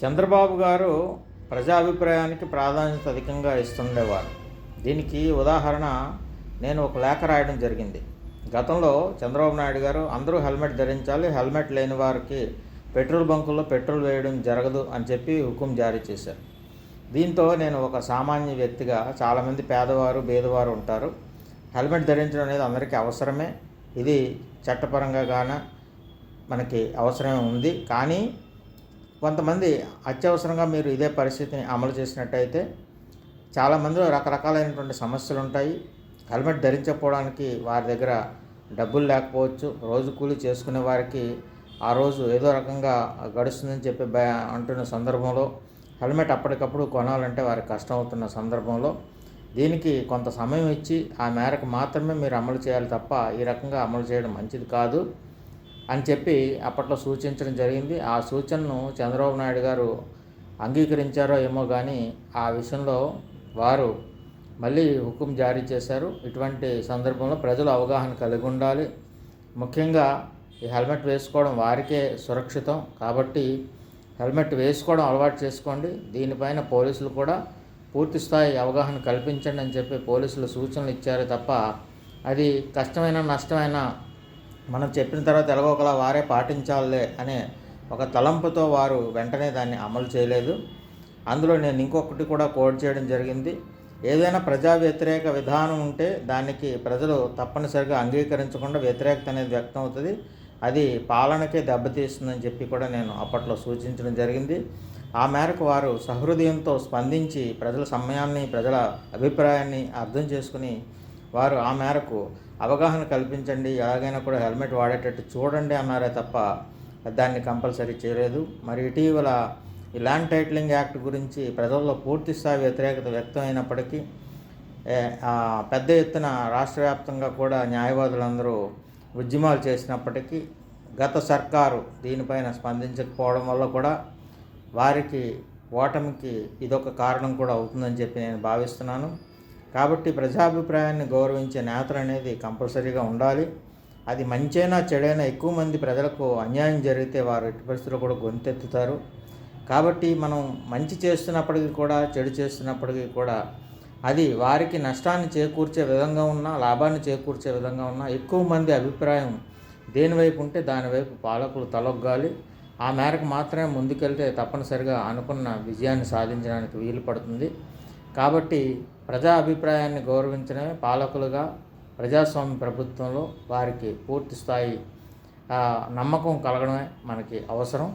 చంద్రబాబు గారు ప్రజాభిప్రాయానికి ప్రాధాన్యత అధికంగా ఇస్తుండేవారు. దీనికి ఉదాహరణ నేను ఒక లేఖ రాయడం జరిగింది. గతంలో చంద్రబాబు నాయుడు గారు అందరూ హెల్మెట్ ధరించాలి హెల్మెట్ లేని వారికి పెట్రోల్ బంకుల్లో పెట్రోల్ వేయడం జరగదు అని చెప్పి హుకుం జారీ చేశారు. దీంతో నేను ఒక సామాన్య వ్యక్తిగా చాలామంది పేదవారు బేదవారు ఉంటారు. హెల్మెట్ ధరించడం అనేది అందరికీ అవసరమే. ఇది చట్టపరంగా గాన మనకి అవసరమే ఉంది. కానీ కొంతమంది అత్యవసరంగా మీరు ఇదే పరిస్థితిని అమలు చేసినట్టయితే చాలామందిలో రకరకాలైనటువంటి సమస్యలు ఉంటాయి హెల్మెట్ ధరించకపోవడానికి వారి దగ్గర డబ్బులు లేకపోవచ్చు. రోజు కూలి చేసుకునే వారికి ఆ రోజు ఏదో రకంగా గడుస్తుందని చెప్పి భయ అంటున్న సందర్భంలో హెల్మెట్ అప్పటికప్పుడు కొనాలంటే వారికి కష్టం అవుతున్న సందర్భంలో దీనికి కొంత సమయం ఇచ్చి ఆ మేరకు మాత్రమే మీరు అమలు చేయాలి తప్ప ఈ రకంగా అమలు చేయడం మంచిది కాదు. అని చెప్పి అప్పట్లో సూచించడం జరిగింది. ఆ సూచనను చంద్రబాబు నాయుడు గారు అంగీకరించారో ఏమో కానీ ఆ విషయంలో వారు మళ్ళీ హుకుం జారీ చేశారు. ఇటువంటి సందర్భంలో ప్రజలు అవగాహన కలిగి ఉండాలి. ముఖ్యంగా ఈ హెల్మెట్ వేసుకోవడం వారికే సురక్షితం. కాబట్టి హెల్మెట్ వేసుకోవడం అలవాటు చేసుకోండి. దీనిపైన పోలీసులు కూడా పూర్తి స్థాయి అవగాహన కల్పించండి అని చెప్పి పోలీసులు సూచనలు ఇచ్చారు తప్ప అది కష్టమైన నష్టమైన మనం చెప్పిన తర్వాత ఎలాగోకలా వారే పాటించాలే అనే ఒక తలంపుతో వారు వెంటనే దాన్ని అమలు చేయలేదు. అందులో నేను ఇంకొకటి కూడా కోడ్ చేయడం జరిగింది. ఏదైనా ప్రజా వ్యతిరేక విధానం ఉంటే దానికి ప్రజలు తప్పనిసరిగా అంగీకరించకుండా వ్యతిరేకత అనేది వ్యక్తం అవుతుంది అది పాలనకే దెబ్బతీస్తుందని చెప్పి కూడా నేను అప్పట్లో సూచించడం జరిగింది. ఆ మేరకు వారు సహృదయంతో స్పందించి ప్రజల సమయాన్ని ప్రజల అభిప్రాయాన్ని అర్థం చేసుకుని వారు ఆ మేరకు అవగాహన కల్పించండి. ఎలాగైనా కూడా హెల్మెట్ వాడేటట్టు చూడండి అన్నారే తప్ప దాన్ని కంపల్సరీ చేయలేదు. మరి ఇటీవల ఈ ల్యాండ్ టైటిలింగ్ యాక్ట్ గురించి ప్రజల్లో పూర్తి స్థాయి వ్యతిరేకత వ్యక్తమైనప్పటికీ ఏ, పెద్ద ఎత్తున రాష్ట్ర వ్యాప్తంగా కూడా న్యాయవాదులందరూ ఉద్యమాలు చేసినప్పటికీ గత సర్కారు దీనిపైన స్పందించకపోవడం వల్ల కూడా వారికి ఓటమికి ఇదొక కారణం కూడా అవుతుందని చెప్పి నేను భావిస్తున్నాను. కాబట్టి ప్రజాభిప్రాయాన్ని గౌరవించే నేతలు అనేది కంపల్సరీగా ఉండాలి. అది మంచైనా చెడైనా ఎక్కువ మంది ప్రజలకు అన్యాయం జరిగితే వారు ఎట్టి పరిస్థితుల్లో కూడా గొంతెత్తుతారు. కాబట్టి మనం మంచి చేస్తున్నప్పటికీ కూడా చెడు చేస్తున్నప్పటికీ కూడా అది వారికి నష్టాన్ని చేకూర్చే విధంగా ఉన్నా లాభాన్ని చేకూర్చే విధంగా ఉన్నా ఎక్కువ మంది అభిప్రాయం దేని వైపు ఉంటే దాని వైపు పాలకులు తలొగ్గాలి. ఆ మేరకు మాత్రమే ముందుకెళ్తే తప్పనిసరిగా అనుకున్న విజయాన్ని సాధించడానికి వీలు పడుతుంది. కాబట్టి ప్రజా అభిప్రాయాన్ని గౌరవించడమే పాలకులుగా ప్రజాస్వామ్య ప్రభుత్వంలో వారికి పూర్తి స్థాయి నమ్మకం కలగడమే మనకి అవసరం.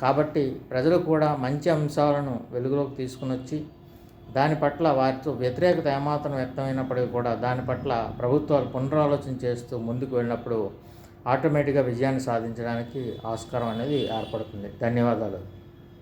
కాబట్టి ప్రజలు కూడా మంచి అంశాలను వెలుగులోకి తీసుకుని వచ్చి దాని పట్ల వారితో వ్యతిరేకత ఏమాత్రం వ్యక్తమైనప్పటికీ కూడా దాని పట్ల ప్రభుత్వాలు పునరాలోచన చేస్తూ ముందుకు వెళ్ళినప్పుడు ఆటోమేటిక్గా విజయాన్ని సాధించడానికి ఆస్కారం అనేది ఏర్పడుతుంది. ధన్యవాదాలు.